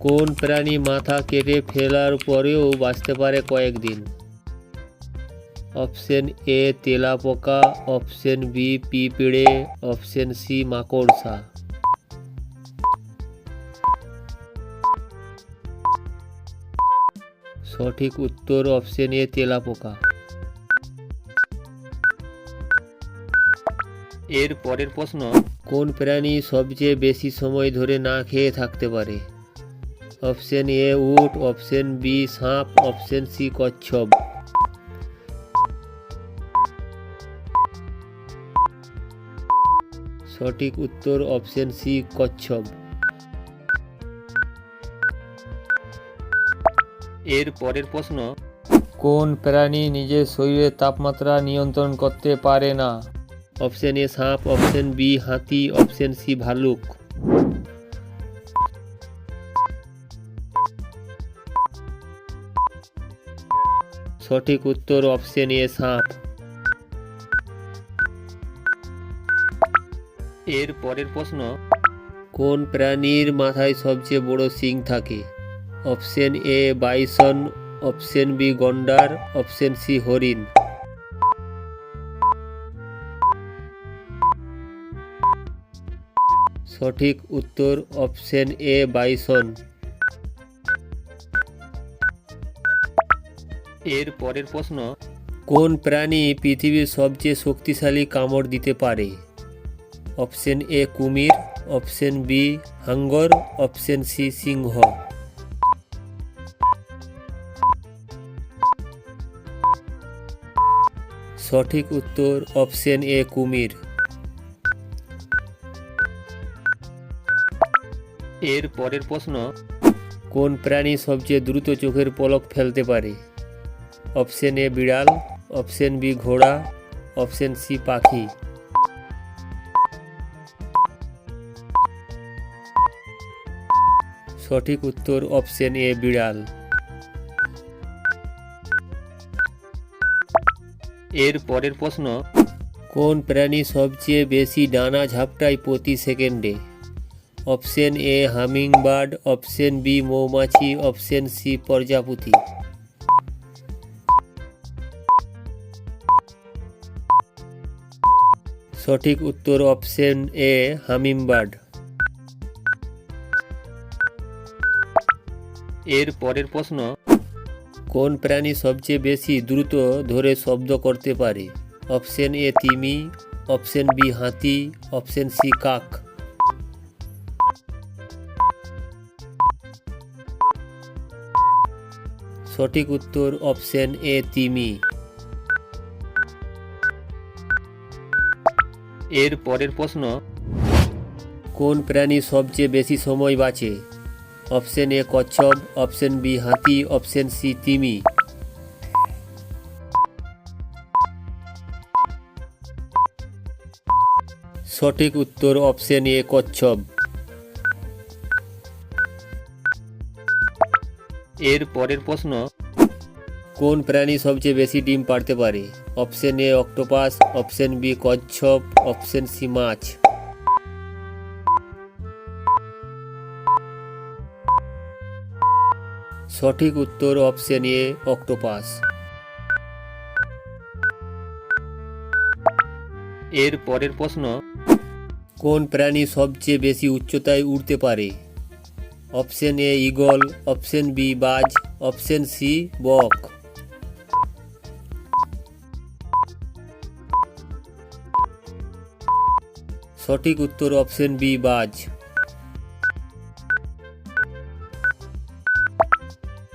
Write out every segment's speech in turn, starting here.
কোন প্রাণী মাথা কেটে ফেলার পরেও বাঁচতে পারে কয়েকদিন? অপশন এ, তেলাপোকা। অপশন বি, পিঁপড়ে। অপশন সি, মাকড়সা। সঠিক উত্তর অপশন এ, তেলাপোকা। এর পরের প্রশ্ন, কোন প্রাণী সবচেয়ে বেশি সময় ধরে না খেয়ে থাকতে পারে? অপশন এ উট অপশন বি সাপ অপশন সি কচ্ছপ। সঠিক উত্তর অপশন সি কচ্ছপ। এর পরের প্রশ্ন কোন প্রাণী নিজের শরীরের তাপমাত্রা নিয়ন্ত্রণ করতে পারে না? অপশন এ সাপ অপশন বি হাতি অপশন সি ভালুক। সঠিক উত্তর অপশন এ সাপ। এর পরের প্রশ্ন, কোন প্রাণীর মাথায় সবচেয়ে বড় শিং থাকে? Option A bison. Option B গন্ডার। অপশন সি হরিণ। সঠিক উত্তর অপশন এ বাইসন। এর পরের প্রশ্ন কোন প্রাণী পৃথিবীর সবচেয়ে শক্তিশালী কামড় দিতে পারে? অপশন এ কুমির অপশন বি হাঙ্গর অপশন সি সিংহ। সঠিক উত্তর অপশন এ কুমির। এর পরের প্রশ্ন কোন প্রাণী সবচেয়ে দ্রুত চোখের পলক ফেলতে পারে? অপশন এ বিড়াল অপশন বি ঘোড়া অপশন সি পাখি সঠিক উত্তর অপশন এ বিড়াল এর পরের প্রশ্ন কোন প্রাণী সবচেয়ে বেশি ডানা ঝাপটায় প্রতি সেকেন্ডে? Option A hummingbird option B মৌমাছি অপশন সি প্রজাপতি সঠিক উত্তর অপশন এ, হামিমবার্ড। এর পরের প্রশ্ন, কোন প্রাণী সবচেয়ে বেশি দ্রুত ধরে শব্দ করতে পারে? অপশন এ, তিমি, অপশন বি, হাতি, অপশন সি, কাক। সঠিক উত্তর অপশন এ, তিমি। এর পরের প্রশ্ন। কোন প্রাণী সবচেয়ে বেশি সময় বাঁচে? অপশন এ কচ্ছপ অপশন বি হাতি অপশন সি তিমি। সঠিক উত্তর অপশন এ কচ্ছপ। এর পরের প্রশ্ন কোন প্রাণী সবচেয়ে বেশি ডিম পাড়তে পারে? Option A octopus option B কচ্ছপ অপশন সি মাছ। সঠিক উত্তর অপশন এ অক্টোপাস। এর পরের প্রশ্ন। কোন প্রাণী সবচেয়ে বেশি উচ্চতায় উড়তে পারে? Option A eagle option B বাজ অপশন সি বক। সঠিক উত্তর অপশন বি বাজ।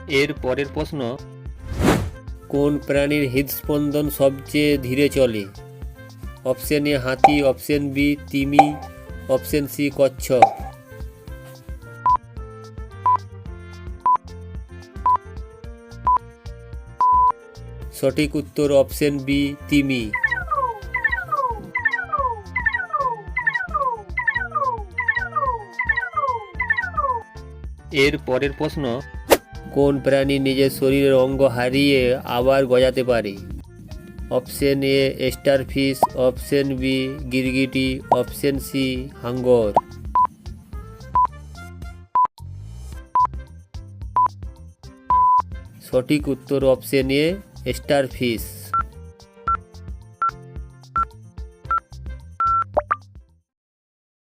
এর পরের প্রশ্ন। কোন প্রাণীর হৃদস্পন্দন সবচেয়ে ধীরে চলে? অপশন এ হাতি। অপশন বি তিমি। অপশন সি কচ্ছপ। সঠিক উত্তর অপশন বি তিমি। এর পরের প্রশ্ন, কোন প্রাণী নিজের শরীরের অঙ্গ হারিয়ে আবার গজাতে পারে? Option A, starfish, option B, গিরগিটি, অপশন সি, হাঙ্গর। সঠিক উত্তর অপশন এ, স্টারফিশ।